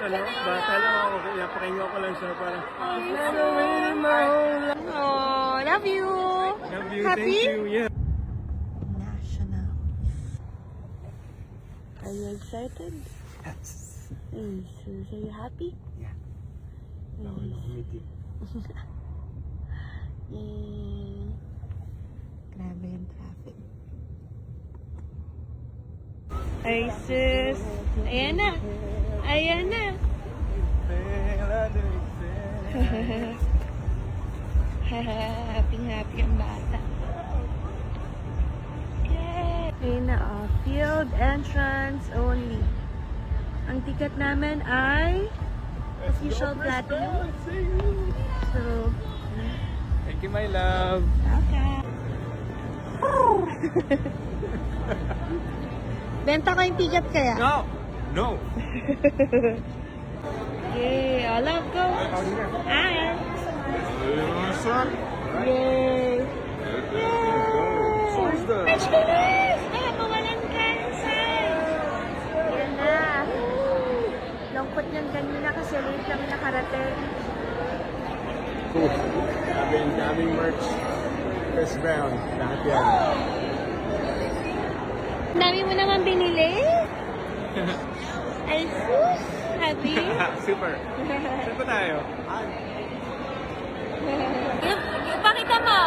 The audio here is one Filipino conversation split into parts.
ano, bata lang ako, kaya pakinggan ko lang siya parang, Oh, love you. love you, Happy? thank you, yeah. National. Are you excited? Yes. Yes. Are you happy? Yeah. Ako na committee. Yay. Grabe yung traffic. Ay, sis. Ayan na. Ayan na. happy happy ang bata. Yay! Ayun na, oh. Field entrance only. Ang ticket namin ay official platinum. So, Thank you, my love. Okay. Benta ko yung ticket kaya? No! No! Yay! All of go! Hi! Yay! Yay! Guys! Ah, mawalan cancer! Yan na. Lungkot niyan kanina kasi late kami nakarating. Cool. Daming, daming merch. Chris Brown. Lahat yan. Dami mo naman binili? Ay, Happy? Super. Saan pa tayo? Ipakita mo!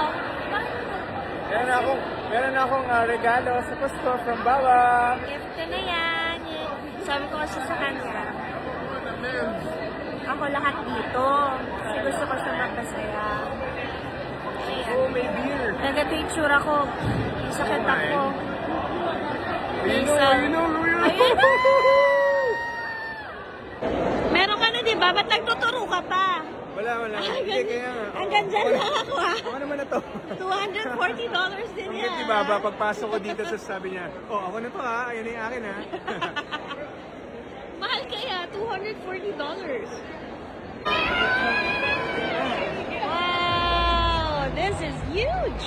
Meron akong, meron akong ah, regalo sa Pasko from Baba. Gift na yan. Sabi ko kasi sa kanya, ako lahat dito. Kasi gusto ko siya magpasaya. Oh, may beer. Nag-picture ako. Sakit ako. You know, you know. Ayun na! Meron ka na, di ba? Ba't nagtuturo ka pa? Wala, wala. Ah, Hindi, kaya nga. Hanggang dyan Ako- lang ako, ah. Ako naman na to. $240 din Ang yan. ganda, di ba? Ba, pagpasok ko dito, sa sabi niya, oh, ako na to ha. Ayun na yung akin ha. Mahal kaya, $240. Wow, this is huge.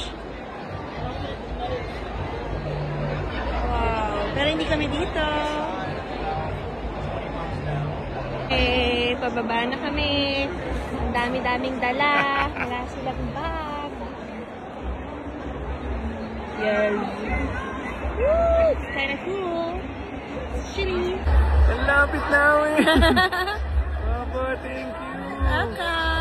Wow, pero hindi kami dito. Eh, pababa na kami. Ang dami-daming dala. Wala silang bag. Yes. Woo! It's kind of cool. It's shitty. Ang lapit namin. Papa, thank you. Welcome.